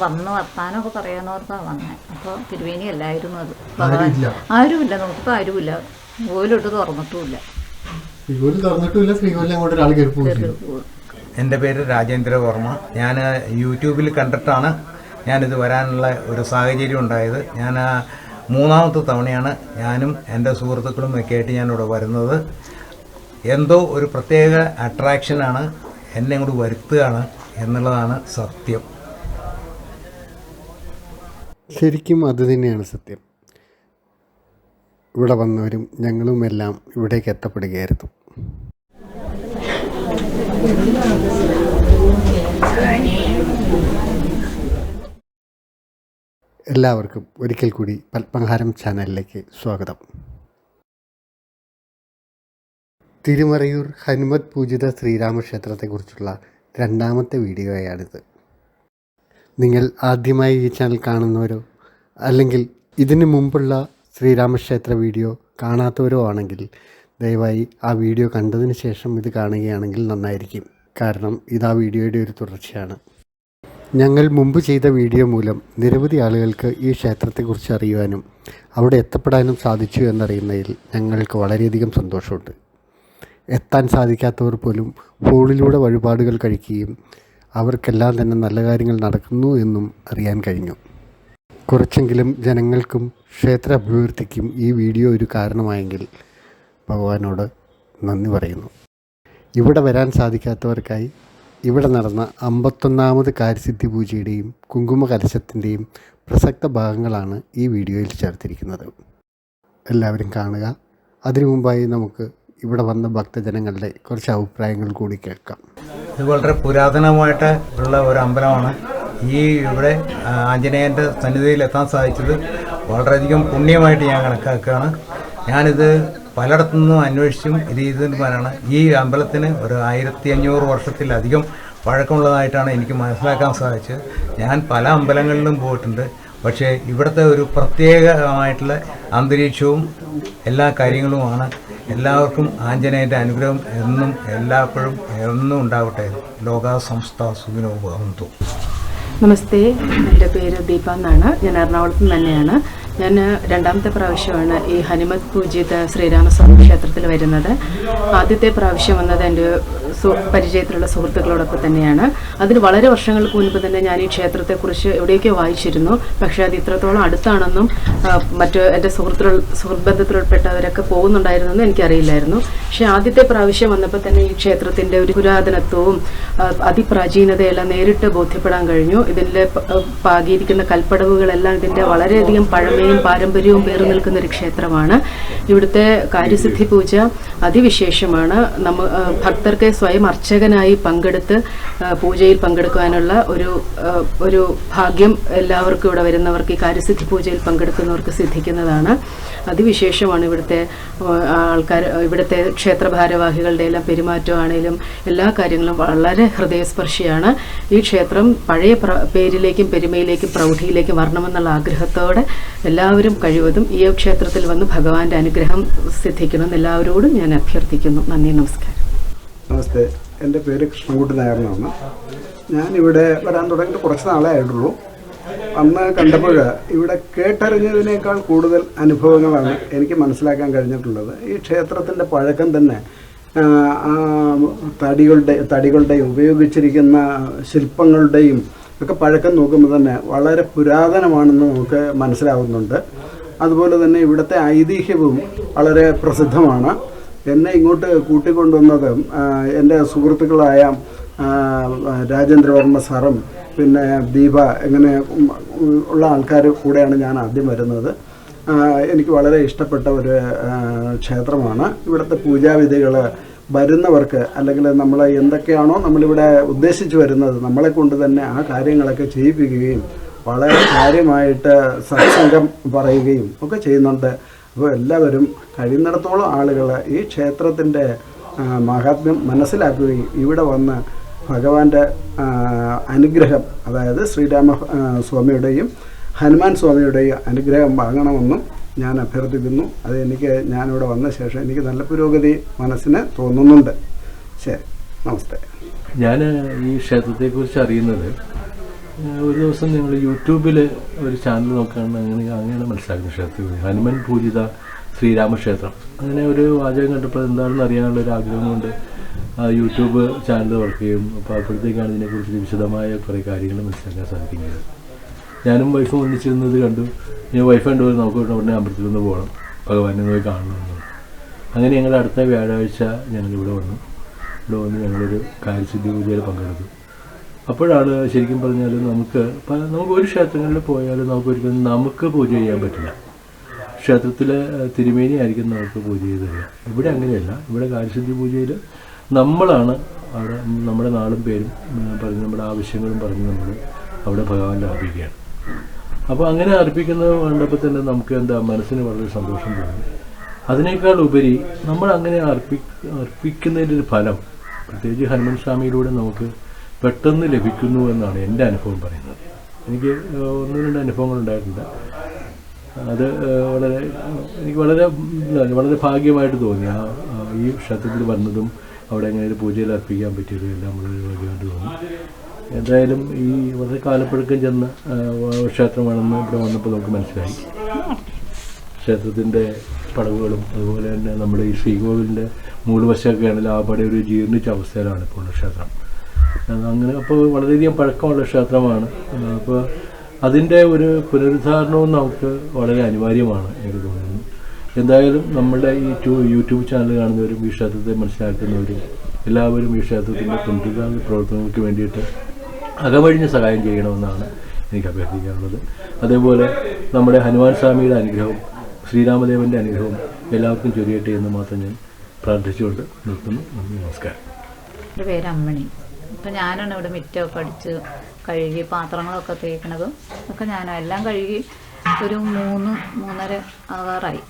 വന്ന്. വർത്താനമൊക്കെ പറയാന്ന് പറഞ്ഞാൽ വന്നേ. അപ്പോൾ തിരുവേനി അല്ലായിരുന്നു അത്. ആരുമില്ല. നമുക്കിപ്പോൾ ആരുമില്ല. ഓലോട്ട് തുറന്നിട്ടുമില്ല. എന്റെ പേര് രാജേന്ദ്ര വർമ്മ. ഞാൻ യൂട്യൂബിൽ കണ്ടിട്ടാണ് ഞാനിത് വരാനുള്ള ഒരു സാഹചര്യം ഉണ്ടായത്. ഞാൻ മൂന്നാമത്തെ തവണയാണ് ഞാനും എന്റെ സുഹൃത്തുക്കളും ഒക്കെ ആയിട്ട് ഞാനിവിടെ വരുന്നത്. എന്തോ ഒരു പ്രത്യേക അട്രാക്ഷനാണ് എന്നെ ഇങ്ങോട്ട് വരുത്തുകയാണ് എന്നുള്ളതാണ് സത്യം. ശരിക്കും അത് തന്നെയാണ് സത്യം. ഇവിടെ വന്നവരും ഞങ്ങളും എല്ലാം ഇവിടേക്ക് എത്തപ്പെടുകയായിരുന്നു. എല്ലാവർക്കും ഒരിക്കൽ കൂടി പത്മഹാരം ചാനലിലേക്ക് സ്വാഗതം. തിരുമറയൂർ ഹനുമത് പൂജിത ശ്രീരാമക്ഷേത്രത്തെക്കുറിച്ചുള്ള രണ്ടാമത്തെ വീഡിയോയാണിത്. നിങ്ങൾ ആദ്യമായി ഈ ചാനൽ കാണുന്നവരോ അല്ലെങ്കിൽ ഇതിനു മുമ്പുള്ള ശ്രീരാമക്ഷേത്ര വീഡിയോ കാണാത്തവരോ ആണെങ്കിൽ ദയവായി ആ വീഡിയോ കണ്ടതിന് ശേഷം ഇത് കാണുകയാണെങ്കിൽ നന്നായിരിക്കും. കാരണം ഇത് ആ വീഡിയോയുടെ ഒരു തുടർച്ചയാണ്. ഞങ്ങൾ മുമ്പ് ചെയ്ത വീഡിയോ മൂലം നിരവധി ആളുകൾക്ക് ഈ ക്ഷേത്രത്തെക്കുറിച്ച് അറിയുവാനും അവിടെ എത്തപ്പെടാനും സാധിച്ചു എന്നറിയുന്നതിൽ ഞങ്ങൾക്ക് വളരെയധികം സന്തോഷമുണ്ട്. എത്താൻ സാധിക്കാത്തവർ പോലും ഫോണിലൂടെ വഴിപാടുകൾ കഴിക്കുകയും അവർക്കെല്ലാം തന്നെ നല്ല കാര്യങ്ങൾ നടക്കുന്നു എന്നും അറിയാൻ കഴിഞ്ഞു. കുറച്ചെങ്കിലും ജനങ്ങൾക്കും ക്ഷേത്ര അഭിവൃദ്ധിക്കും ഈ വീഡിയോ ഒരു കാരണമായെങ്കിൽ ഭഗവാനോട് നന്ദി പറയുന്നു. ഇവിടെ വരാൻ സാധിക്കാത്തവർക്കായി ഇവിടെ നടന്ന അമ്പത്തൊന്നാമത് കാര്യസിദ്ധി പൂജയുടെയും കുങ്കുമ കലശത്തിന്റെയും പ്രസക്ത ഭാഗങ്ങളാണ് ഈ വീഡിയോയിൽ ചേർത്തിരിക്കുന്നത്. എല്ലാവരും കാണുക. അതിനു മുമ്പായി നമുക്ക് ഇവിടെ വന്ന ഭക്തജനങ്ങളുടെ കുറച്ച് അഭിപ്രായങ്ങൾ കൂടി കേൾക്കാം. ഇത് വളരെ പുരാതനമായിട്ട് ഉള്ള ഒരു അമ്പലമാണ്. ഈ ഇവിടെ ആഞ്ജനേയന്റെ സന്നിധിയിൽ എത്താൻ സാധിച്ചത് വളരെയധികം പുണ്യമായിട്ട് ഞാൻ കണക്കാക്കുകയാണ്. ഞാനിത് പലയിടത്തു നിന്നും അന്വേഷിച്ചും ഇത് ചെയ്തതിനാണ് ഈ അമ്പലത്തിന് ഒരു ആയിരത്തി അഞ്ഞൂറ് വർഷത്തിലധികം പഴക്കമുള്ളതായിട്ടാണ് എനിക്ക് മനസ്സിലാക്കാൻ സാധിച്ചത്. ഞാൻ പല അമ്പലങ്ങളിലും പോയിട്ടുണ്ട്. പക്ഷേ ഇവിടുത്തെ ഒരു പ്രത്യേകമായിട്ടുള്ള അന്തരീക്ഷവും എല്ലാ കാര്യങ്ങളുമാണ് എല്ലാവർക്കും ആഞ്ജനേയന്റെ അനുഗ്രഹം എന്നും എല്ലാപ്പോഴും എന്നും ഉണ്ടാവട്ടെ. ലോക സംസ്ഥ സുഖിനോ നമസ്തേ. എന്റെ പേര് ദീപ എന്നാണ്. ഞാൻ എറണാകുളത്ത് തന്നെയാണ് ഞാൻ രണ്ടാമത്തെ പ്രാവശ്യമാണ് ഈ ഹനുമത് പൂജിത ശ്രീരാമസ്വാമി ക്ഷേത്രത്തിൽ വരുന്നത്. ആദ്യത്തെ പ്രാവശ്യം വന്നത് എന്റെ പരിചയത്തിലുള്ള സുഹൃത്തുക്കളോടൊപ്പം തന്നെയാണ്. അതിന് വളരെ വർഷങ്ങൾക്ക് മുൻപ് തന്നെ ഞാൻ ഈ ക്ഷേത്രത്തെക്കുറിച്ച് എവിടെയൊക്കെ വായിച്ചിരുന്നു. പക്ഷേ അത് ഇത്രത്തോളം അടുത്താണെന്നും മറ്റ് എന്റെ സുഹൃത്തുക്കൾ സുഹൃത്ത് ബന്ധത്തിലുൾപ്പെട്ടവരൊക്കെ പോകുന്നുണ്ടായിരുന്നെന്നും എനിക്കറിയില്ലായിരുന്നു. പക്ഷേ ആദ്യത്തെ പ്രാവശ്യം വന്നപ്പോൾ തന്നെ ഈ ക്ഷേത്രത്തിന്റെ ഒരു പുരാതനത്വവും അതിപ്രാചീനതയെല്ലാം നേരിട്ട് ബോധ്യപ്പെടാൻ കഴിഞ്ഞു. ഇതിന്റെ പാകിയിരിക്കുന്ന കൽപ്പടവുകളെല്ലാം ഇതിന്റെ വളരെയധികം പഴമയും പാരമ്പര്യവും പേർ നിൽക്കുന്ന ഒരു ക്ഷേത്രമാണ്. ഇവിടുത്തെ കാര്യസിദ്ധി പൂജ അതിവിശേഷമാണ്. നമ്മ ഭക്തർക്ക് സ്വയം അർച്ചകനായി പങ്കെടുത്ത് പൂജയിൽ പങ്കെടുക്കാനുള്ള ഒരു ഒരു ഭാഗ്യം എല്ലാവർക്കും ഇവിടെ വരുന്നവർക്ക് ഈ കാര്യസിദ്ധി പൂജയിൽ പങ്കെടുക്കുന്നവർക്ക് സിദ്ധിക്കുന്നതാണ്. അതിവിശേഷമാണ് ഇവിടുത്തെ ആൾക്കാർ ഇവിടുത്തെ ക്ഷേത്ര ഭാരവാഹികളുടെ എല്ലാം പെരുമാറ്റമാണേലും എല്ലാ കാര്യങ്ങളും വളരെ ഹൃദയസ്പർശിയാണ്. ഈ ക്ഷേത്രം പഴയ പേരിലേക്കും പെരുമയിലേക്കും പ്രൗഢിയിലേക്കും വരണമെന്നുള്ള ആഗ്രഹത്തോടെ എല്ലാവരും കഴിവതും ഈ ക്ഷേത്രത്തിൽ വന്ന് ഭഗവാന്റെ അനുഗ്രഹം സിദ്ധിക്കണമെന്ന് എല്ലാവരോടും ഞാൻ അഭ്യർത്ഥിക്കുന്നു. നന്ദി നമസ്കാരം. നമസ്തേ. എന്റെ പേര് കൃഷ്ണൻകുട്ടി നായർ എന്നാണ് ഞാനിവിടെ വരാൻ തുടങ്ങിയിട്ട് കുറച്ച് നാളേ ആയിട്ടുള്ളൂ. അന്ന് കണ്ടപ്പോൾ ഇവിടെ കേട്ടറിഞ്ഞതിനേക്കാൾ കൂടുതൽ അനുഭവങ്ങളാണ് എനിക്ക് മനസ്സിലാക്കാൻ കഴിഞ്ഞിട്ടുള്ളത്. ഈ ക്ഷേത്രത്തിന്റെ പഴക്കം തന്നെ തടികളുടെ തടികളുടെയും ഉപയോഗിച്ചിരിക്കുന്ന ശില്പങ്ങളുടെയും ഒക്കെ പഴക്കം നോക്കുമ്പോൾ തന്നെ വളരെ പുരാതനമാണെന്ന് നമുക്ക് മനസ്സിലാവുന്നുണ്ട്. അതുപോലെ തന്നെ ഇവിടുത്തെ ഐതിഹ്യവും വളരെ പ്രസിദ്ധമാണ്. എന്നെ ഇങ്ങോട്ട് കൂട്ടിക്കൊണ്ടുവന്നത് എന്റെ സുഹൃത്തുക്കളായ രാജേന്ദ്രവർമ്മ സാറും പിന്നെ ദീപ ഇങ്ങനെ ഉള്ള ആൾക്കാർ കൂടെയാണ് ഞാൻ ആദ്യം വരുന്നത്. എനിക്ക് വളരെ ഇഷ്ടപ്പെട്ട ഒരു ക്ഷേത്രമാണ്. ഇവിടുത്തെ പൂജാവിധികൾ വരുന്നവർക്ക് അല്ലെങ്കിൽ നമ്മൾ എന്തൊക്കെയാണോ നമ്മളിവിടെ ഉദ്ദേശിച്ച് വരുന്നത് നമ്മളെ കൊണ്ട് തന്നെ ആ കാര്യങ്ങളൊക്കെ ചെയ്യിപ്പിക്കുകയും വളരെ കാര്യമായിട്ട് സത്സംഗം പറയുകയും ഒക്കെ ചെയ്യുന്നുണ്ട്. അപ്പോൾ എല്ലാവരും കഴിയുന്നിടത്തോളം ആളുകൾ ഈ ക്ഷേത്രത്തിന്റെ മഹാത്മ്യം മനസ്സിലാക്കുകയും ഇവിടെ വന്ന് ഭഗവാന്റെ അനുഗ്രഹം അതായത് ശ്രീരാമ സ്വാമിയുടെയും ഹനുമാൻ സ്വാമിയുടെയും അനുഗ്രഹം വാങ്ങണമെന്നും ഞാൻ അഭ്യർത്ഥിക്കുന്നു. അത് എനിക്ക് ഞാനിവിടെ വന്ന ശേഷം എനിക്ക് നല്ല പുരോഗതി മനസ്സിന് തോന്നുന്നുണ്ട്. ശരി നമസ്തേ. ഞാൻ ഈ ക്ഷേത്രത്തെക്കുറിച്ച് അറിയുന്നത് ഒരു ദിവസം ഞങ്ങൾ യൂട്യൂബിൽ ഒരു ചാനൽ നോക്കുകയാണ് അങ്ങനെ അങ്ങനെയാണ് മനസ്സിലാക്കുന്നത് ക്ഷേത്രത്തിൽ ഹനുമൻ പൂജിത ശ്രീരാമക്ഷേത്രം. അങ്ങനെ ഒരു വാചകം കണ്ടപ്പോൾ എന്താണെന്ന് അറിയാനുള്ള ഒരു ആഗ്രഹം കൊണ്ട് ആ യൂട്യൂബ് ചാനൽ തുറക്കുകയും അപ്പോൾ അപ്പോഴത്തേക്കാണ് ഇതിനെക്കുറിച്ച് വിശദമായ കുറേ കാര്യങ്ങൾ മനസ്സിലാക്കാൻ സാധിക്കുന്നത്. ഞാനും വൈഫും ഒന്നിച്ചിരുന്നത് കണ്ടു. ഞാൻ വൈഫ് കണ്ടുപോയി നമുക്ക് ഉടനെ അമ്പലത്തിൽ നിന്ന് പോകണം. ഭഗവാനെ പോയി കാണണമെന്ന്. അങ്ങനെ ഞങ്ങൾ അടുത്ത വ്യാഴാഴ്ച ഞങ്ങൾ ഇവിടെ വന്നു. ഇവിടെ വന്ന് ഞങ്ങളൊരു കാര്യസിദ്ധി പൂജയിൽ പങ്കെടുത്തു. അപ്പോഴാണ് ശരിക്കും പറഞ്ഞാൽ നമുക്ക് നമുക്ക് ഒരു ക്ഷേത്രങ്ങളിൽ പോയാലും നമുക്ക് ഒരിക്കലും നമുക്ക് പൂജ ചെയ്യാൻ പറ്റില്ല. ക്ഷേത്രത്തിലെ തിരുമേനി ആയിരിക്കും നമുക്ക് പൂജ ചെയ്ത് തരിക. ഇവിടെ അങ്ങനെയല്ല. ഇവിടെ കാര്യസിദ്ധി പൂജയിൽ നമ്മളാണ് അവിടെ നമ്മുടെ നാളും പേരും പറഞ്ഞ് നമ്മുടെ ആവശ്യങ്ങളും പറഞ്ഞ് നമ്മൾ അവിടെ ഭഗവാൻ അർപ്പിക്കുകയാണ്. അപ്പോൾ അങ്ങനെ അർപ്പിക്കുന്നത് കണ്ടപ്പോൾ തന്നെ നമുക്ക് എന്താ മനസ്സിന് വളരെ സന്തോഷം തോന്നി. അതിനേക്കാൾ ഉപരി നമ്മൾ അങ്ങനെ അർപ്പി അർപ്പിക്കുന്നതിന്റെ ഒരു ഫലം പ്രത്യേകിച്ച് ഹനുമൻ സ്വാമിയിലൂടെ നമുക്ക് പെട്ടെന്ന് ലഭിക്കുന്നു എന്നാണ് എന്റെ അനുഭവം പറയുന്നത്. എനിക്ക് ഒന്ന് രണ്ട് അനുഭവങ്ങൾ ഉണ്ടായിട്ടുണ്ട്. അത് വളരെ എനിക്ക് വളരെ വളരെ ഭാഗ്യമായിട്ട് തോന്നി. ആ ഈ ക്ഷേത്രത്തിൽ വന്നതും അവിടെ എങ്ങനെ ഒരു പൂജയിൽ അർപ്പിക്കാൻ പറ്റിയതും എല്ലാം വളരെ ഭാഗ്യമായിട്ട് തോന്നി. എന്തായാലും ഈ വളരെ കാലപ്പഴക്കം ചെന്ന ക്ഷേത്രമാണെന്ന് ഇവിടെ വന്നപ്പോൾ നമുക്ക് മനസ്സിലായി. ക്ഷേത്രത്തിന്റെ പടവുകളും അതുപോലെ തന്നെ നമ്മുടെ ഈ ശ്രീകോവിലിന്റെ മൂടുവശമൊക്കെ ആണെങ്കിൽ ഒരു ജീർണിച്ച അവസ്ഥയിലാണ് ഇപ്പോൾ ഉള്ള ക്ഷേത്രം. അങ്ങനെ അപ്പോൾ വളരെയധികം പഴക്കമുള്ള ക്ഷേത്രമാണ്. അപ്പോൾ അതിന്റെ ഒരു പുനരുദ്ധാരണവും നമുക്ക് വളരെ അനിവാര്യമാണ് എനിക്ക് തോന്നുന്നു. എന്തായാലും നമ്മുടെ ഈ യൂട്യൂബ് ചാനൽ കാണുന്നവരും ഈ ക്ഷേത്രത്തെ മനസ്സിലാക്കുന്നവരും എല്ലാവരും ഈ ക്ഷേത്രത്തിന്റെ പുനരുദ്ധാരണ പ്രവർത്തനങ്ങൾക്ക് വേണ്ടിയിട്ട് അകവഴിഞ്ഞ് സഹായം ചെയ്യണമെന്നാണ് എനിക്ക് അഭ്യർത്ഥിക്കാനുള്ളത് അതേപോലെ നമ്മുടെ ഹനുമാൻ സ്വാമിയുടെ അനുഗ്രഹവും ശ്രീരാമദേവന്റെ അനുഗ്രഹവും എല്ലാവർക്കും ചൊരിയട്ടെ എന്ന് മാത്രം ഞാൻ പ്രാർത്ഥിച്ചുകൊണ്ട് നിർത്തുന്നു. നന്ദി നമസ്കാരം. എന്റെ പേര് അമ്മണി. ഇപ്പം ഞാനാണ് ഇവിടെ മിറ്റമൊക്കെ അടിച്ച് കഴുകി പാത്രങ്ങളൊക്കെ തേക്കണതും. ഒക്കെ ഞാനാണ് എല്ലാം കഴുകി ഒരു മൂന്ന് മൂന്നര ആകാറായി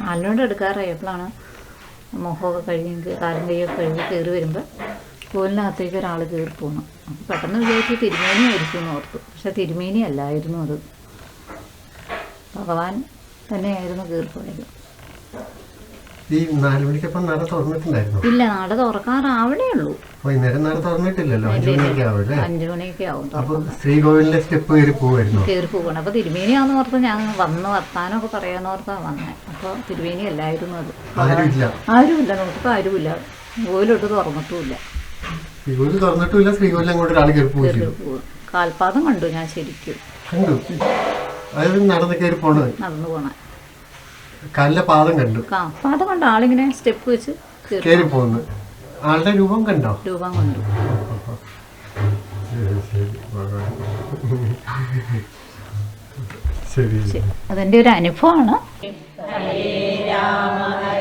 നാലിനോട് എടുക്കാറായപ്പോഴാണ് മുഖമൊക്കെ കഴുകി കാലും കൈയൊക്കെ കഴുകി കയറി വരുമ്പോൾ കോലിനകത്തേക്ക് ഒരാൾ കയറി പോന്നു അപ്പോൾ പെട്ടെന്ന് വിചാരിച്ചു തിരുമേനി ആയിരിക്കും എന്ന് ഓർത്തു. പക്ഷെ തിരുമേനി അല്ലായിരുന്നു അത്. ഭഗവാൻ തന്നെയായിരുന്നു ഈ നാല് മണിക്കപ്പം നട തുറന്നിട്ടുണ്ടായിരുന്നു? ഇല്ല നട തുറക്കാറാവണേ ഉള്ളൂ. വൈകുന്നേരം നട തുറന്നിട്ടില്ലല്ലോ? അഞ്ചു മണിയൊക്കെ ആവും അല്ലേ? അഞ്ചു മണിയൊക്കെ ആവും. അപ്പൊ ശ്രീകോവിലിന്റെ സ്റ്റെപ്പ് കയറി പോവായിരുന്നു? കയറി പോകണം അപ്പോൾ തിരുമേനിയാന്ന് ഓർത്ത് ഞാൻ വന്ന് വർത്താനൊക്കെ പറയാന്ന് വന്നേ. വന്നത് അപ്പോൾ തിരുമേനി അല്ലായിരുന്നു അത്. ആരുമില്ല. ആരുമില്ല. നോക്കിയപ്പോൾ ആരുമില്ല. കോയിലോട്ട് തുറന്നിട്ടുമില്ല. ശ്രീകോവിൽ തുറന്നിട്ടില്ല ശ്രീകോവിൽ അങ്ങോട്ട് ഒരാൾ കയറി പോയി കാൽപാദം കണ്ടു ഞാൻ ശരിക്കും. കണ്ടു. അതായത് നടന്ന് കയറി പോണത്. നടന്നു പോണ. കാലിലെ പാദം കണ്ടു. പാദം കണ്ട. ആളിങ്ങനെ സ്റ്റെപ്പ് വെച്ച് കയറി പോകുന്നു ആളുടെ രൂപം കണ്ടോ? രൂപം കണ്ടു. ശരി അതെന്റെ ഒരു അനുഭവമാണ്. കർമ്മം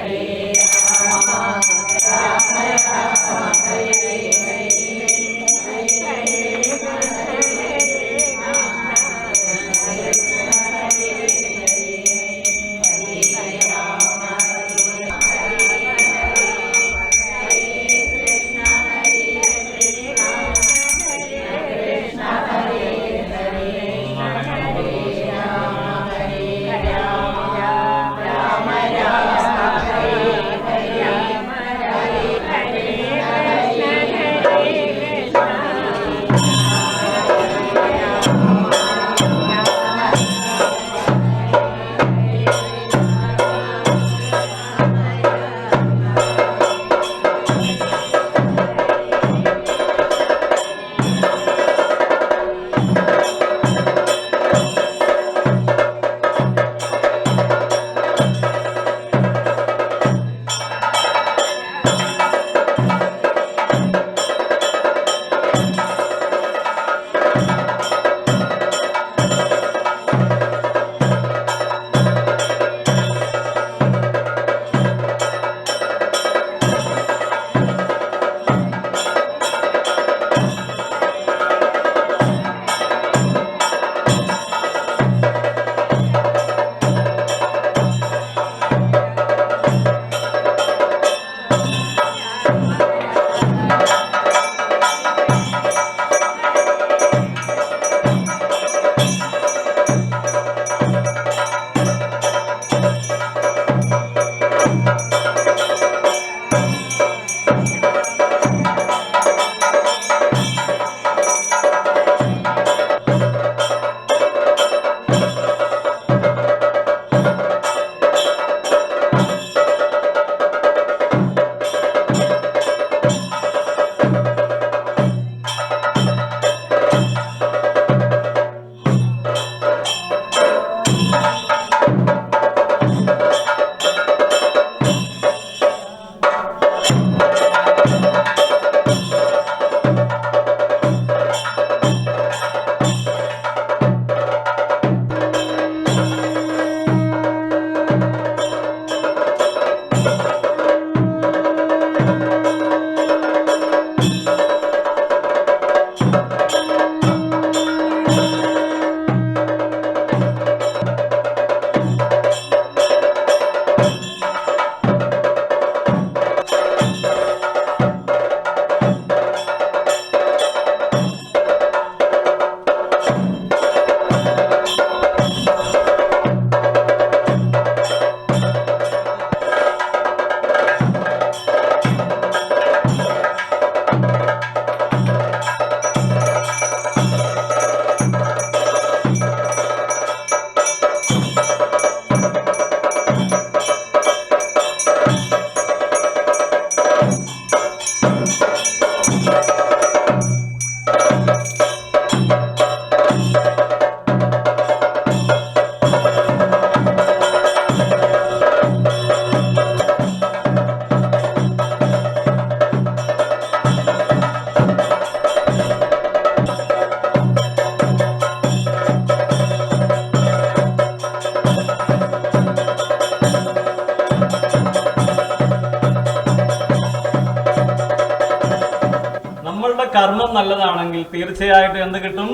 നല്ലതാണെങ്കിൽ തീർച്ചയായിട്ടും എന്ത് കിട്ടും?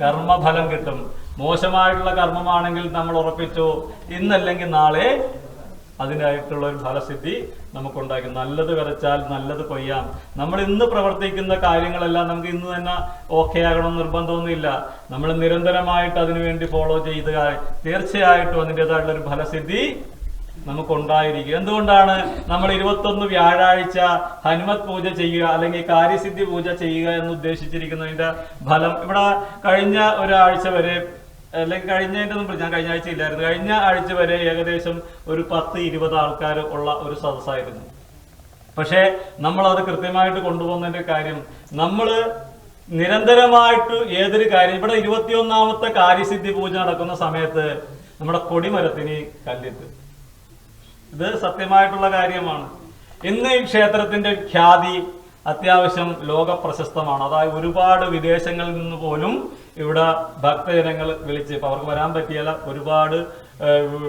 കർമ്മഫലം കിട്ടും. മോശമായിട്ടുള്ള കർമ്മമാണെങ്കിൽ നമ്മൾ ഉറപ്പിച്ചു ഇന്നല്ലെങ്കിൽ നാളെ അതിനായിട്ടുള്ള ഒരു ഫലസിദ്ധി നമുക്കുണ്ടാക്കി നല്ലത് വിതച്ചാൽ നല്ലത് കൊയ്യാം നമ്മൾ ഇന്ന് പ്രവർത്തിക്കുന്ന കാര്യങ്ങളെല്ലാം നമുക്ക് ഇന്ന് തന്നെ ഓക്കെ ആകണം നിർബന്ധമൊന്നുമില്ല. നമ്മൾ നിരന്തരമായിട്ട് അതിനുവേണ്ടി ഫോളോ ചെയ്ത് തീർച്ചയായിട്ടും അതിന്റെതായിട്ടുള്ള ഒരു ഫലസിദ്ധി നമുക്കുണ്ടായിരിക്കും. എന്തുകൊണ്ടാണ് നമ്മൾ ഇരുപത്തൊന്ന് വ്യാഴാഴ്ച ഹനുമത് പൂജ ചെയ്യുക അല്ലെങ്കിൽ കാര്യസിദ്ധി പൂജ ചെയ്യുക എന്ന് ഉദ്ദേശിച്ചിരിക്കുന്നതിന്റെ ഫലം ഇവിടെ കഴിഞ്ഞ ഒരാഴ്ച വരെ അല്ലെങ്കിൽ കഴിഞ്ഞതിന്റെ ഒന്നും ഞാൻ കഴിഞ്ഞ ആഴ്ച ഇല്ലായിരുന്നു. കഴിഞ്ഞ ആഴ്ച വരെ ഏകദേശം ഒരു പത്ത് ഇരുപത് ആൾക്കാർ ഉള്ള ഒരു സദസ്സായിരുന്നു. പക്ഷേ നമ്മൾ അത് കൃത്യമായിട്ട് കൊണ്ടുപോകുന്നതിന്റെ കാര്യം നമ്മൾ നിരന്തരമായിട്ട് ഏതൊരു കാര്യം ഇവിടെ ഇരുപത്തിയൊന്നാമത്തെ കാര്യസിദ്ധി പൂജ നടക്കുന്ന സമയത്ത് നമ്മുടെ കൊടിമരത്തിന് കല്ലിട്ട് ഇത് സത്യമായിട്ടുള്ള കാര്യമാണ്. ഇന്ന് ഈ ക്ഷേത്രത്തിന്റെ ഖ്യാതി അത്യാവശ്യം ലോക പ്രശസ്തമാണ് അതായത് ഒരുപാട് വിദേശങ്ങളിൽ നിന്ന് പോലും ഇവിടെ ഭക്തജനങ്ങൾ വിളിച്ച് ഇപ്പൊ അവർക്ക് വരാൻ പറ്റിയല്ല ഒരുപാട്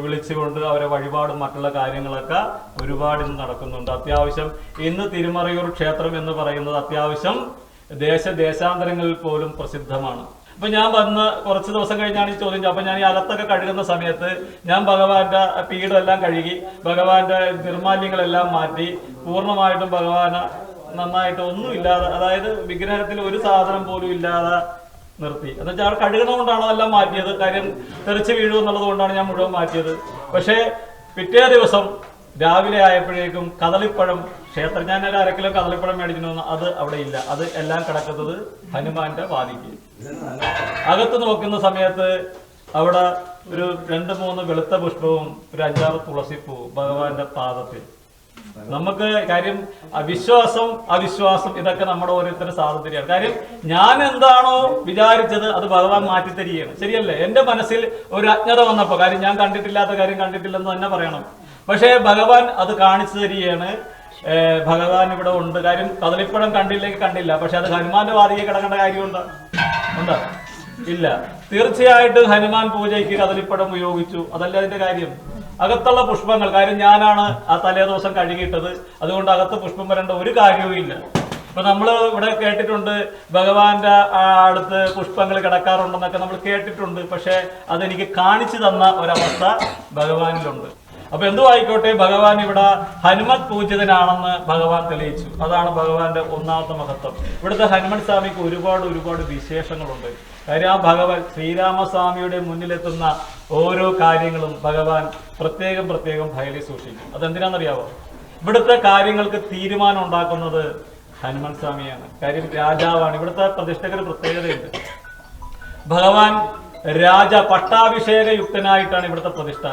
വിളിച്ചുകൊണ്ട് അവരെ വഴിപാടും മറ്റുള്ള കാര്യങ്ങളൊക്കെ ഒരുപാട് ഇന്ന് നടക്കുന്നുണ്ട്. അത്യാവശ്യം ഇന്ന് തിരുമറയൂർ ക്ഷേത്രം എന്ന് പറയുന്നത് അത്യാവശ്യം ദേശ ദേശാന്തരങ്ങളിൽ പോലും പ്രസിദ്ധമാണ്. അപ്പൊ ഞാൻ വന്ന് കുറച്ച് ദിവസം കഴിഞ്ഞാണ് ഈ ചോദ്യം അപ്പൊ ഞാൻ ഈ അകത്തൊക്കെ കഴുകുന്ന സമയത്ത് ഞാൻ ഭഗവാന്റെ പീഠമെല്ലാം കഴുകി ഭഗവാന്റെ നിർമാല്യങ്ങളെല്ലാം മാറ്റി പൂർണമായിട്ടും ഭഗവാനെ നന്നായിട്ട് ഒന്നും ഇല്ലാതെ അതായത് വിഗ്രഹത്തിൽ ഒരു സാധനം പോലും ഇല്ലാതെ നിർത്തി. എന്ന് വെച്ചാൽ ആൾ കഴുകണകൊണ്ടാണ് അതെല്ലാം മാറ്റിയത്? കാര്യം തെറിച്ച് വീഴും എന്നുള്ളത് കൊണ്ടാണ് ഞാൻ മുഴുവൻ മാറ്റിയത്. പക്ഷേ പിറ്റേ ദിവസം രാവിലെ ആയപ്പോഴേക്കും കദളിപ്പഴം ക്ഷേത്രം ഞാൻ ഒരു അരക്കിലോ കദളിപ്പഴം മേടിക്കണമെന്ന് അത് അവിടെ ഇല്ല. അത് എല്ലാം കിടക്കുന്നത് ഹനുമാന്റെ വാദിക്ക് അകത്ത് നോക്കുന്ന സമയത്ത് അവിടെ ഒരു രണ്ട് മൂന്ന് വെളുത്ത പുഷ്പവും ഒരു അഞ്ചാറ് തുളസിപ്പൂവും ഭഗവാന്റെ പാദത്തിൽ. നമുക്ക് കാര്യം അവിശ്വാസം അവിശ്വാസം ഇതൊക്കെ നമ്മുടെ ഓരോരുത്തരുടെ സാഹചര്യമാണ് കാര്യം ഞാൻ എന്താണോ വിചാരിച്ചത് അത് ഭഗവാൻ മാറ്റിത്തരികയാണ്. ശരിയല്ലേ? എന്റെ മനസ്സിൽ ഒരു അജ്ഞത വന്നപ്പോ കാര്യം ഞാൻ കണ്ടിട്ടില്ലാത്ത കാര്യം കണ്ടിട്ടില്ലെന്ന് തന്നെ പറയണം. പക്ഷേ ഭഗവാൻ അത് കാണിച്ചു തരികയാണ്. ഭഗവാൻ ഇവിടെ ഉണ്ട്. കാര്യം കദളിപ്പഴം കണ്ടില്ലെങ്കിൽ കണ്ടില്ല. പക്ഷെ അത് ഹനുമാന്റെ വാതിയെ കിടക്കേണ്ട കാര്യമുണ്ട്? ഉണ്ട്? ഇല്ല. തീർച്ചയായിട്ടും ഹനുമാൻ പൂജയ്ക്ക് കദളിപ്പഴം ഉപയോഗിച്ചു. അതല്ല അതിന്റെ കാര്യം? അകത്തുള്ള പുഷ്പങ്ങൾ. കാര്യം ഞാനാണ് ആ തലേ ദിവസം കഴുകിയിട്ടത്. അതുകൊണ്ട് അകത്ത് പുഷ്പം വരേണ്ട ഒരു കാര്യവും ഇല്ല. ഇപ്പൊ നമ്മൾ ഇവിടെ കേട്ടിട്ടുണ്ട് ഭഗവാന്റെ അടുത്ത് പുഷ്പങ്ങൾ കിടക്കാറുണ്ടെന്നൊക്കെ നമ്മൾ കേട്ടിട്ടുണ്ട്. പക്ഷെ അതെനിക്ക് കാണിച്ചു തന്ന ഒരവസ്ഥ ഭഗവാനിലുണ്ട്. അപ്പൊ എന്തു ആയിക്കോട്ടെ ഭഗവാൻ ഇവിടെ ഹനുമത് പൂജിതനാണെന്ന് ഭഗവാൻ തെളിയിച്ചു. അതാണ് ഭഗവാന്റെ ഒന്നാമത്തെ മഹത്വം. ഇവിടുത്തെ ഹനുമൻ സ്വാമിക്ക് ഒരുപാട് ഒരുപാട് വിശേഷങ്ങളുണ്ട്. കാര്യം ആ ഭഗവാൻ ശ്രീരാമസ്വാമിയുടെ മുന്നിലെത്തുന്ന ഓരോ കാര്യങ്ങളും ഭഗവാൻ പ്രത്യേകം പ്രത്യേകം ഭയലി സൂക്ഷിക്കും. അതെന്തിനാണെന്നറിയാവോ? ഇവിടുത്തെ കാര്യങ്ങൾക്ക് തീരുമാനം ഉണ്ടാക്കുന്നത് ഹനുമൻ സ്വാമിയാണ്. കാര്യം രാജാവാണ്. ഇവിടുത്തെ പ്രതിഷ്ഠയ്ക്ക് പ്രത്യേകതയുണ്ട്. ഭഗവാൻ രാജ പട്ടാഭിഷേക യുക്തനായിട്ടാണ് ഇവിടുത്തെ പ്രതിഷ്ഠ.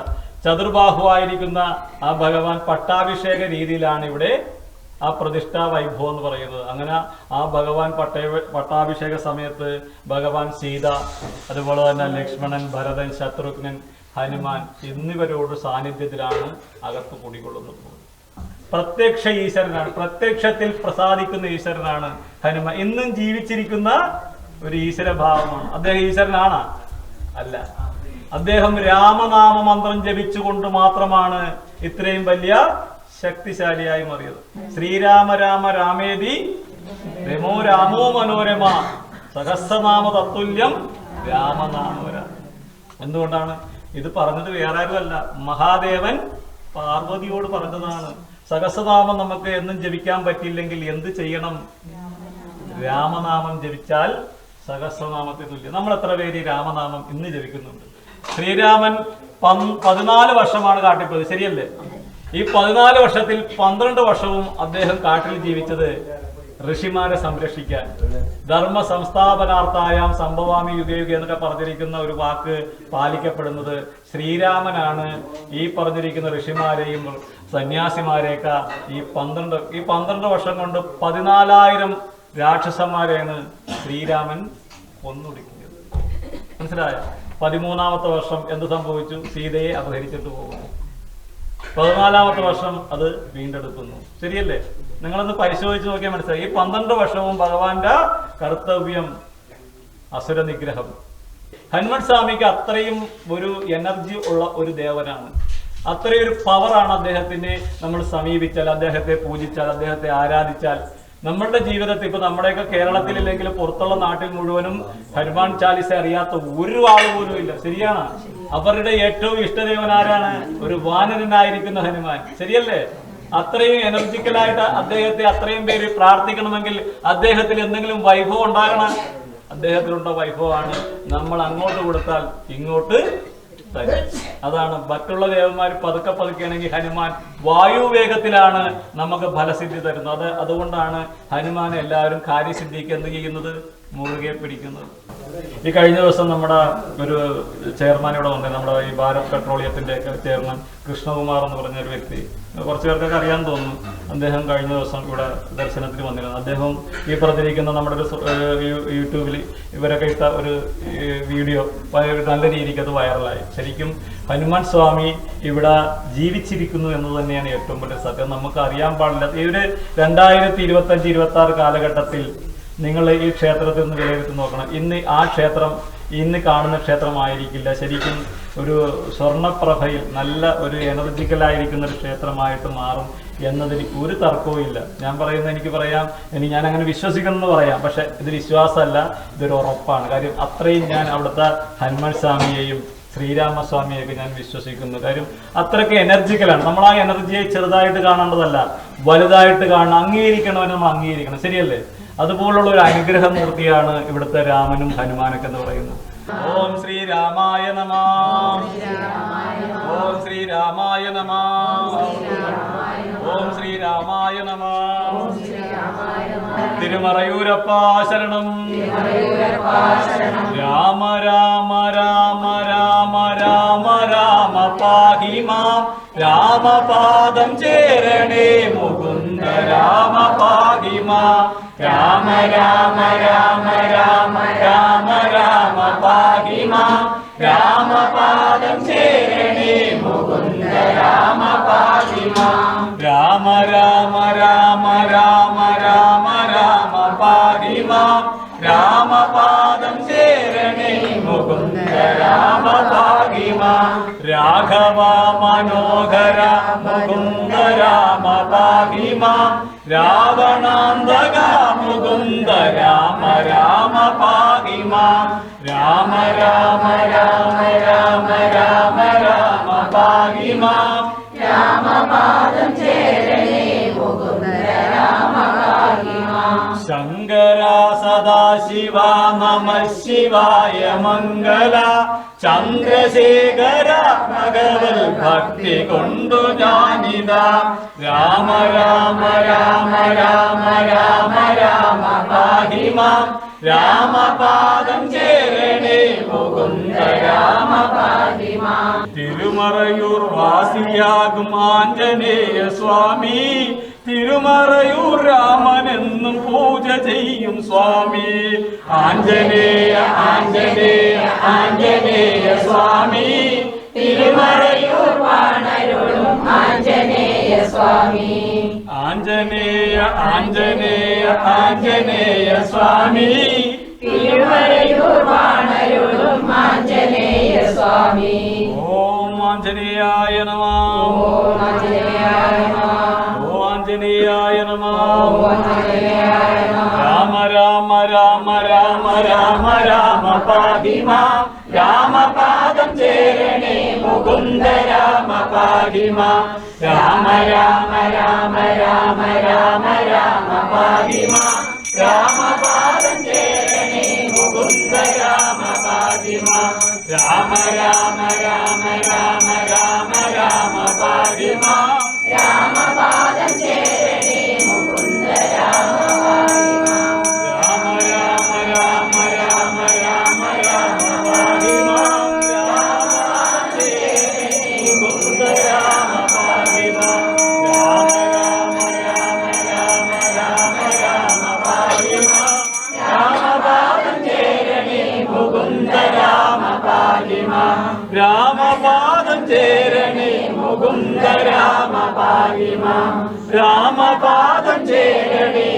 ചതുർബാഹുവായിരിക്കുന്ന ആ ഭഗവാൻ പട്ടാഭിഷേക രീതിയിലാണ് ഇവിടെ ആ പ്രതിഷ്ഠാ വൈഭവം എന്ന് പറയുന്നത്. അങ്ങനെ ആ ഭഗവാൻ പട്ടയ പട്ടാഭിഷേക സമയത്ത് ഭഗവാൻ സീത അതുപോലെ തന്നെ ലക്ഷ്മണൻ ഭരതൻ ശത്രുഘ്നൻ ഹനുമാൻ എന്നിവരോട് സാന്നിധ്യത്തിലാണ് അകത്ത് കൂടിക്കൊള്ളുന്നത്. പ്രത്യക്ഷ ഈശ്വരനാണ്. പ്രത്യക്ഷത്തിൽ പ്രസാദിക്കുന്ന ഈശ്വരനാണ് ഹനുമാൻ. ഇന്നും ജീവിച്ചിരിക്കുന്ന ഒരു ഈശ്വരഭാവമാണ്. അദ്ദേഹം ഈശ്വരനാണ്? അല്ല. അദ്ദേഹം രാമനാമ മന്ത്രം ജപിച്ചുകൊണ്ട് മാത്രമാണ് ഇത്രയും വലിയ ശക്തിശാലിയായി മാറിയത്. ശ്രീരാമ രാമ രാമേതി രമോ രാമോ മനോരമ സഹസ്രനാമ തത്തുല്യം രാമനാമര എന്തുകൊണ്ടാണ്? ഇത് പറഞ്ഞത് വേറെ ആരുമല്ല മഹാദേവൻ പാർവതിയോട് പറഞ്ഞതാണ് സഹസ്രനാമം നമുക്ക് എന്നും ജപിക്കാൻ പറ്റിയില്ലെങ്കിൽ എന്ത് ചെയ്യണം? രാമനാമം ജപിച്ചാൽ സഹസ്രനാമത്തെ തുല്യം. നമ്മൾ എത്ര പേര് രാമനാമം ഇന്ന് ജപിക്കുന്നുണ്ട്? ശ്രീരാമൻ പതിനാല് വർഷമാണ് കാട്ടിൽ പോയത് ശരിയല്ലേ? ഈ പതിനാല് വർഷത്തിൽ പന്ത്രണ്ട് വർഷവും അദ്ദേഹം കാട്ടിൽ ജീവിച്ചത് ഋഷിമാരെ സംരക്ഷിക്കാൻ. ധർമ്മ സംസ്ഥാപനാർത്ഥായാം സംഭവാമി യുഗയുഗ എന്നൊക്കെ പറഞ്ഞിരിക്കുന്ന ഒരു വാക്ക് പാലിക്കപ്പെടുന്നത് ശ്രീരാമനാണ്. ഈ പറഞ്ഞിരിക്കുന്ന ഋഷിമാരെയും സന്യാസിമാരെയൊക്കെ ഈ പന്ത്രണ്ട് ഈ പന്ത്രണ്ട് വർഷം കൊണ്ട് പതിനാലായിരം രാക്ഷസന്മാരെയാണ് ശ്രീരാമൻ കൊന്നൊടുക്കിയത്. മനസ്സിലായോ? പതിമൂന്നാമത്തെ വർഷം എന്ത് സംഭവിച്ചു? സീതയെ അപഹരിച്ചിട്ട് പോകുന്നു. പതിനാലാമത്തെ വർഷം അത് വീണ്ടെടുക്കുന്നു. ശരിയല്ലേ? നിങ്ങളൊന്ന് പരിശോധിച്ച് നോക്കിയാൽ മനസ്സിലായി. ഈ പന്ത്രണ്ട് വർഷവും ഭഗവാന്റെ കർത്തവ്യം അസുര നിഗ്രഹം ഹനുമൻ സ്വാമിക്ക് അത്രയും ഒരു എനർജി ഉള്ള ഒരു ദേവനാണ്. അത്രയും ഒരു പവറാണ് അദ്ദേഹത്തിനെ നമ്മൾ സമീപിച്ചാൽ അദ്ദേഹത്തെ പൂജിച്ചാൽ അദ്ദേഹത്തെ ആരാധിച്ചാൽ നമ്മളുടെ ജീവിതത്തിൽ ഇപ്പൊ നമ്മുടെയൊക്കെ കേരളത്തിലില്ലെങ്കിൽ പുറത്തുള്ള നാട്ടിൽ മുഴുവനും ഹനുമാൻ ചാലിസ അറിയാത്ത ഒരു ആൾ പോലും ഇല്ല. ശരിയാണ്. അവരുടെ ഏറ്റവും ഇഷ്ടദേവൻ ആരാണ്? ഒരു വാനരനായിരിക്കുന്ന ഹനുമാൻ. ശരിയല്ലേ? അത്രയും എനർജിക്കലായിട്ട് അദ്ദേഹത്തെ അത്രയും പേര് പ്രാർത്ഥിക്കണമെങ്കിൽ അദ്ദേഹത്തിൽ എന്തെങ്കിലും വൈഭവം ഉണ്ടാകണം? അദ്ദേഹത്തിലുള്ള വൈഭവമാണ് നമ്മൾ അങ്ങോട്ട് കൊടുത്താൽ ഇങ്ങോട്ട് അതാണ് മറ്റുള്ള ദേവന്മാർ പതുക്കെ പതുക്കെയാണെങ്കിൽ ഹനുമാൻ വായുവേഗത്തിലാണ് നമുക്ക് ഫലസിദ്ധി തരുന്നത്. അത് അതുകൊണ്ടാണ് ഹനുമാൻ എല്ലാവരും കാര്യസിദ്ധിക്ക് എന്ത് ചെയ്യുന്നത്? മുറുകെ പിടിക്കുന്നത് ഈ കഴിഞ്ഞ ദിവസം നമ്മുടെ ഒരു ചെയർമാൻ ഇവിടെ വന്നത് നമ്മുടെ ഈ ഭാരത് പെട്രോളിയത്തിന്റെ ചെയർമാൻ കൃഷ്ണകുമാർ എന്ന് പറഞ്ഞ ഒരു വ്യക്തി. കുറച്ച് പേർക്കൊക്കെ അറിയാൻ തോന്നുന്നു. അദ്ദേഹം കഴിഞ്ഞ ദിവസം ഇവിടെ ദർശനത്തിന് വന്നിരുന്നു. അദ്ദേഹം ഈ പറഞ്ഞിരിക്കുന്ന നമ്മുടെ ഒരു യൂട്യൂബിൽ ഇവരൊക്കെ ഇട്ട ഒരു വീഡിയോ നല്ല രീതിക്ക് അത് വൈറലായി. ശരിക്കും ഹനുമാൻ സ്വാമി ഇവിടെ ജീവിച്ചിരിക്കുന്നു എന്ന് തന്നെയാണ് ഏറ്റവും വലിയ സത്യം. നമുക്ക് അറിയാൻ പാടില്ല ഇവർ രണ്ടായിരത്തി ഇരുപത്തി അഞ്ച് ഇരുപത്തി ആറ് കാലഘട്ടത്തിൽ നിങ്ങൾ ഈ ക്ഷേത്രത്തിൽ നിന്ന് വിലയിരുത്തി നോക്കണം. ഇന്ന് ആ ക്ഷേത്രം ഇന്ന് കാണുന്ന ക്ഷേത്രമായിരിക്കില്ല. ശരിക്കും ഒരു സ്വർണപ്രഭയിൽ നല്ല ഒരു എനർജിക്കലായിരിക്കുന്ന ഒരു ക്ഷേത്രമായിട്ട് മാറും എന്നതിൽ ഒരു തർക്കവും ഇല്ല. ഞാൻ പറയുന്ന എനിക്ക് പറയാം ഇനി ഞാൻ അങ്ങനെ വിശ്വസിക്കണമെന്ന് പറയാം. പക്ഷെ ഇത് വിശ്വാസമല്ല ഇതൊരു ഉറപ്പാണ്. കാര്യം അത്രയും ഞാൻ അവിടുത്തെ ഹനുമാൻ സ്വാമിയെയും ശ്രീരാമസ്വാമിയൊക്കെ ഞാൻ വിശ്വസിക്കുന്നു. കാര്യം അത്രയ്ക്ക് എനർജിക്കലാണ് നമ്മൾ ആ എനർജിയെ ചെറുതായിട്ട് കാണേണ്ടതല്ല വലുതായിട്ട് കാണണം അംഗീകരിക്കണവനെ നമ്മൾ അംഗീകരിക്കണം. ശരിയല്ലേ? അതുപോലുള്ള ഒരു അനുഗ്രഹമൂർത്തിയാണ് ഇവിടുത്തെ രാമനും ഹനുമാനൊക്കെ എന്ന് പറയുന്നത്. ഓം ശ്രീ രാമായ നമ. ഓം ശ്രീ രാമായ നമ. ഓം ശ്രീ രാമായ നമ. തിരുമറയൂരപ്പ ശരണം. രാമ രാമ രാമ രാമ രാമ രാമ പാഹി മാം രാമപാദം ചേരണേ മുകുന്ദ രാമ പാഹി മാം രാമ രാമ രാമ രാമ രാമ രാമ പാഹി മാം രാമപാദം ചേരണേ മുകുന്ദ രാമ പാഹി മാം രാമ രാമ രാമ മുകുന്ദ രാമ പാഹി മാം രാഘവ മനോഹര മുകുന്ദ രാമ പാഹി രാവണാന്തക മുകുന്ദ രാമ രാമ രാമ രാമ രാമ രാമ നമ ശിവായ മംഗള ചന്ദ്രശേഖര ഭഗവൽ ഭക്തി കൊണ്ടു ഞാനിതാ രാമ രാമ രാമ രാമ രാമ രാമ പാഹിമാം രാമപാദം ചേരണേ മുകുന്ദ രാമ തിരുമറയൂർ വാസിയാകും ആഞ്ജനേയ സ്വാമി തിരുമറയൂർ രാമനെന്നും പൂജ ചെയ്യും സ്വാമി. ആഞ്ജനേയ ആഞ്ജനേയ ആഞ്ജനേയ സ്വാമി. തിരുമറയൂർ ആഞ്ജനേയ സ്വാമി. ആഞ്ജനേയ ആഞ്ജനേയ സ്വാമി. ഓം ആഞ്ജനേയായ നമ. ഓം ആഞ്ജനേയായ നമ. രാമ രാമ രാമ രാമ രാമ രാമ പാഹിമാ രാമപാദം ചേരണേ മുകുന്ദ രാമ പാഹിമാ രാമ രാമ രാമ രാമ രാമ രാമ പാഹിമാ രാമപാദം ചേരണേ മുകുന്ദ രാമ പാഹിമാ രാമ രാമ രാമ രാമ രാമ രാമ പാഹിമാ രാമ പാഹിമാ രാമപാദം ചേരണേ മുകുന്ദ രാമ പാഹിമാ രാമപാദം ചേരണേ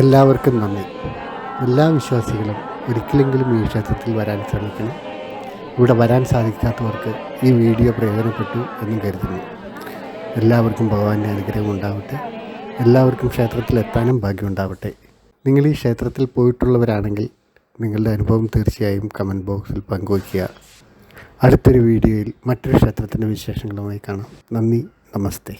എല്ലാവർക്കും നന്ദി. എല്ലാ വിശ്വാസികളും ഒരിക്കലെങ്കിലും ഈ ക്ഷേത്രത്തിൽ വരാൻ ശ്രമിക്കണം. ഇവിടെ വരാൻ സാധിക്കാത്തവർക്ക് ഈ വീഡിയോ പ്രയോജനപ്പെട്ടു എന്ന് കരുതുന്നു. എല്ലാവർക്കും ഭഗവാന്റെ അനുഗ്രഹം ഉണ്ടാവട്ടെ. എല്ലാവർക്കും ക്ഷേത്രത്തിൽ എത്താനും ഭാഗ്യം ഭാഗ്യമുണ്ടാവട്ടെ നിങ്ങൾ ഈ ക്ഷേത്രത്തിൽ പോയിട്ടുള്ളവരാണെങ്കിൽ നിങ്ങളുടെ അനുഭവം തീർച്ചയായും കമന്റ് ബോക്സിൽ പങ്കുവയ്ക്കുക. അടുത്തൊരു വീഡിയോയിൽ മറ്റൊരു ക്ഷേത്രത്തിന്റെ വിശേഷങ്ങളുമായി കാണാം. നന്ദി. നമസ്തേ.